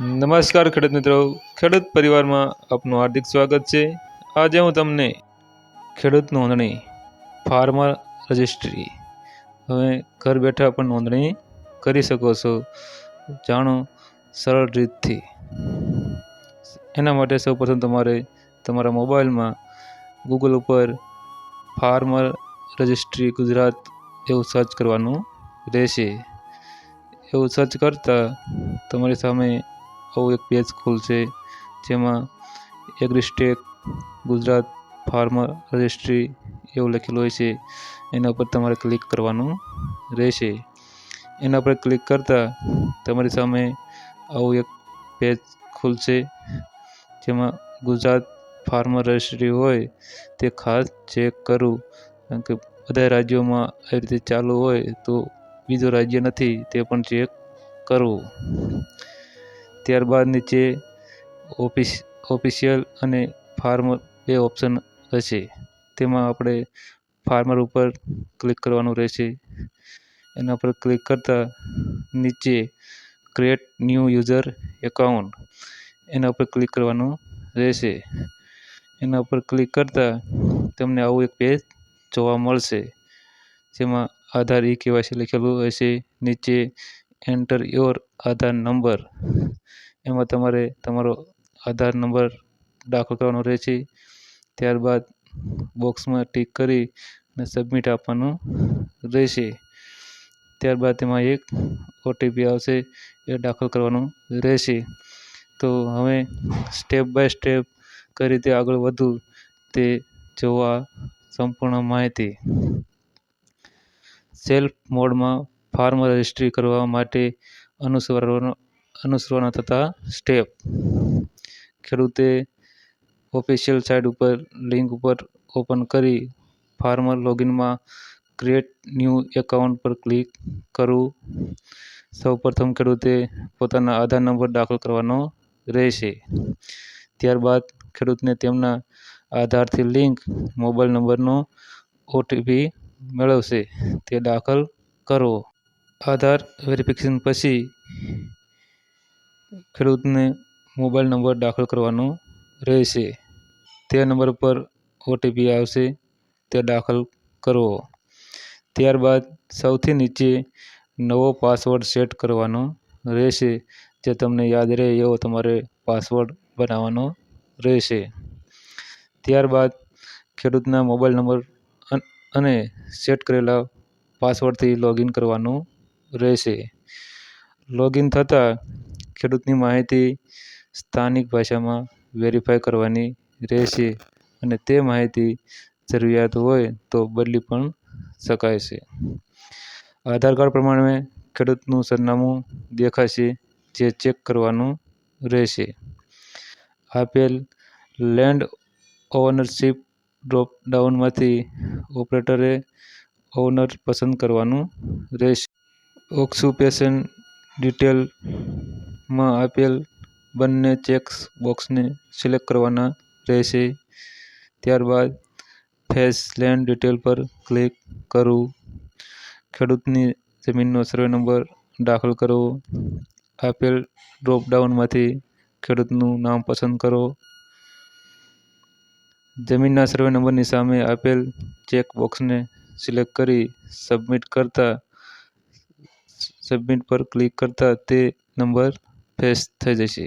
નમસ્કાર ખેડૂત મિત્રો. ખેડૂત પરિવારમાં આપનું હાર્દિક સ્વાગત છે. આજે હું તમને ખેડૂત નોંધણી, ફાર્મર રજિસ્ટ્રી, હવે ઘર બેઠા પણ નોંધણી કરી શકો છો. જાણો, સરળ રીતથી. એના માટે સૌપ્રથમ તમારે તમારા મોબાઈલમાં ગૂગલ ઉપર ફાર્મર રજિસ્ટ્રી ગુજરાત એવું સર્ચ કરવાનું રહેશે. એવું સર્ચ કરતાં તમારી સામે આવું એક પેજ ખુલશે જેમાં એગ્રીસ્ટેક ગુજરાત ફાર્મર રજિસ્ટ્રી એવું લખેલું હોય છે. એના ઉપર તમારે ક્લિક કરવાનું રહેશે. એના પર ક્લિક કરતાં તમારી સામે આવું એક પેજ ખુલશે જેમાં ગુજરાત ફાર્મર રજિસ્ટ્રી હોય તે ખાસ ચેક કરવું કારણ કે બધા રાજ્યોમાં આવી રીતે ચાલુ હોય તો બીજું રાજ્ય નથી, તે પણ ચેક કરવું ત્યારબાદ નીચે ઓફિસ, ઓફિશિયલ અને ફાર્મર બે ઓપ્શન હશે તેમાં આપણે ફાર્મર ઉપર ક્લિક કરવાનું રહેશે. એના પર ક્લિક કરતાં નીચે ક્રિએટ ન્યૂ યુઝર એકાઉન્ટ એના ઉપર ક્લિક કરવાનું રહેશે. એના ઉપર ક્લિક કરતાં તમને આવું એક પેજ જોવા મળશે, જેમાં આધાર ઈ કેવાયસી લખેલું હશે. નીચે એન્ટર યોર આધાર નંબર, એમાં તમારે તમારો આધાર નંબર દાખલ કરવાનો રહેશે. ત્યારબાદ બોક્સમાં ટિક કરી અને સબમિટ આપવાનું રહેશે. ત્યારબાદ તેમાં એક ઓટીપી આવશે, એ દાખલ કરવાનું રહેશે. તો હવે સ્ટેપ બાય સ્ટેપ કઈ રીતે આગળ વધવું તે જોવા સંપૂર્ણ માહિતી. સેલ્ફ મોડમાં ફાર્મ રજિસ્ટ્રી કરવા માટે અનુસરવાનો, અનુસરવાના થતા સ્ટેપ ખેડૂતે ઓફિશિયલ સાઇટ ઉપર લિંક ઉપર ઓપન કરી ફાર્મર લોગિનમાં ક્રિએટ ન્યૂ એકાઉન્ટ પર ક્લિક કરવું સૌપ્રથમ ખેડૂતે પોતાના આધાર નંબર દાખલ કરવાનો રહેશે. ત્યારબાદ ખેડૂતને તેમના આધારથી લિંક મોબાઈલ નંબરનો ઓટીપી મેળવશે. તે દાખલ કરવો આધાર વેરિફિકેશન પછી ખેડૂતને મોબાઈલ નંબર દાખલ કરવાનો રહેશે. તે નંબર પર ઓટીપી આવશે. તે દાખલ કરવો. ત્યારબાદ સૌથી નીચે નવો પાસવર્ડ સેટ કરવાનો રહેશે, જે તમને યાદ રહે એવો તમારે પાસવર્ડ બનાવવાનો રહેશે. ત્યારબાદ ખેડૂતના મોબાઈલ નંબર અને સેટ કરેલા પાસવર્ડથી લોગિન કરવાનું રહેશે. લોગિન થતાં ખેડૂતની માહિતી સ્થાનિક ભાષામાં વેરીફાઈ કરવાની રહેશે અને તે માહિતી જરૂરિયાત હોય તો બદલી પણ શકાય છે. આધાર કાર્ડ પ્રમાણે ખેડૂતનું સરનામું દેખાશે જે ચેક કરવાનું રહેશે. આપેલ લેન્ડ ઓનરશીપ ડ્રોપ ડાઉનમાંથી ઓપરેટરે ઓનર પસંદ કરવાનું રહેશે. ઓક્યુપેશન ડિટેલમાં આપેલ બંને ચેક્સ બોક્સને સિલેક્ટ કરવાના રહેશે. ત્યારબાદ ફેસ લેન્ડ ડિટેલ પર ક્લિક કરવું ખેડૂતની જમીનનો સર્વે નંબર દાખલ કરવો આપેલ ડ્રોપડાઉનમાંથી ખેડૂતનું નામ પસંદ કરો. જમીનના સર્વે નંબરની સામે આપેલ ચેક બોક્સને સિલેક્ટ કરી સબમિટ કરતા સબમિટ પર ક્લિક કરતાં તે નંબર ફેચ થઈ જશે.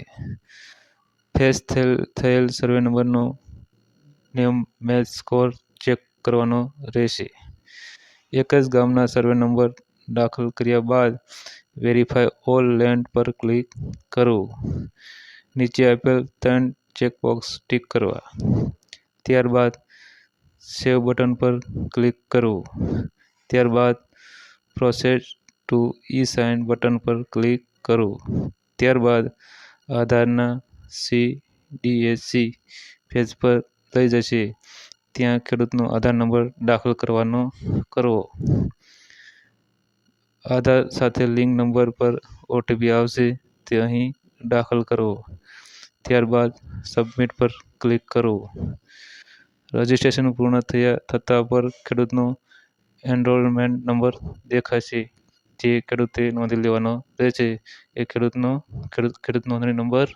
ફેચ થયેલ થયેલ સર્વે નંબરનો નેમ મેચ સ્કોર ચેક કરવાનો રહેશે. એક જ ગામના સર્વે નંબર દાખલ કર્યા બાદ વેરીફાઈ ઓલ લેન્ડ પર ક્લિક કરવું નીચે આપેલ ત્રણ ચેકબોક્સ ટિક કરવા. ત્યારબાદ સેવ બટન પર ક્લિક કરવું ત્યારબાદ process to e sign button પર ક્લિક કરો. ત્યારબાદ આધારના સી ડીએસસી પેજ પર લઈ જશે. ત્યાં ખેડૂતનો આધાર નંબર દાખલ કરવાનો કરવો. આધાર સાથે લિંક નંબર પર ઓટીપી આવશે, તે અહીં દાખલ કરવો ત્યારબાદ સબમિટ પર ક્લિક કરો. રજિસ્ટ્રેશન પૂર્ણ થયા થતાં પર ખેડૂતનો એનરોલમેન્ટ નંબર દેખાશે. જે ખેડૂતે નોંધી લેવાનો રહેશે, એ ખેડૂતનો, ખેડૂત ખેડૂત નોંધણી નંબર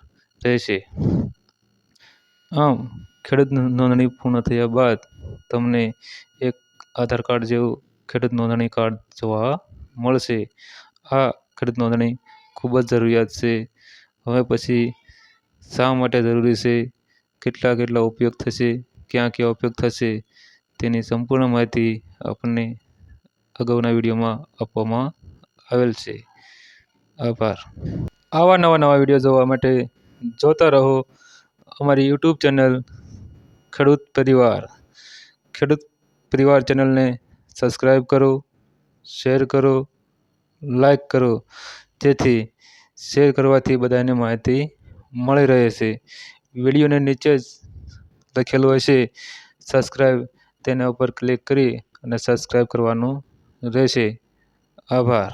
રહેશે. આમ, ખેડૂત નોંધણી પૂર્ણ થયા બાદ તમને એક આધાર કાર્ડ જેવું ખેડૂત નોંધણી કાર્ડ જોવા મળશે. આ ખેડૂત નોંધણી ખૂબ જ જરૂરિયાત છે. હવે પછી શા માટે જરૂરી છે? કેટલા કેટલા ઉપયોગ થશે? ક્યાં ક્યાં ઉપયોગ થશે? તેની સંપૂર્ણ માહિતી આપણને અગાઉના વિડીયોમાં આપવામાં આવેલ છે. આભાર. આવા નવા નવા વીડિયો જોવા માટે જોતા રહો અમારી યુટ્યુબ ચેનલ ખેડૂત પરિવાર. ખેડૂત પરિવાર ચેનલને સબસ્ક્રાઈબ કરો, શેર કરો લાઈક કરો. જેથી શેર કરવાથી બધાને માહિતી મળી રહે છે. વિડીયોને નીચે જ લખેલું હશે. સબસ્ક્રાઈબ તેના ઉપર ક્લિક કરી અને સબસ્ક્રાઈબ કરવાનું રહેશે. આભાર.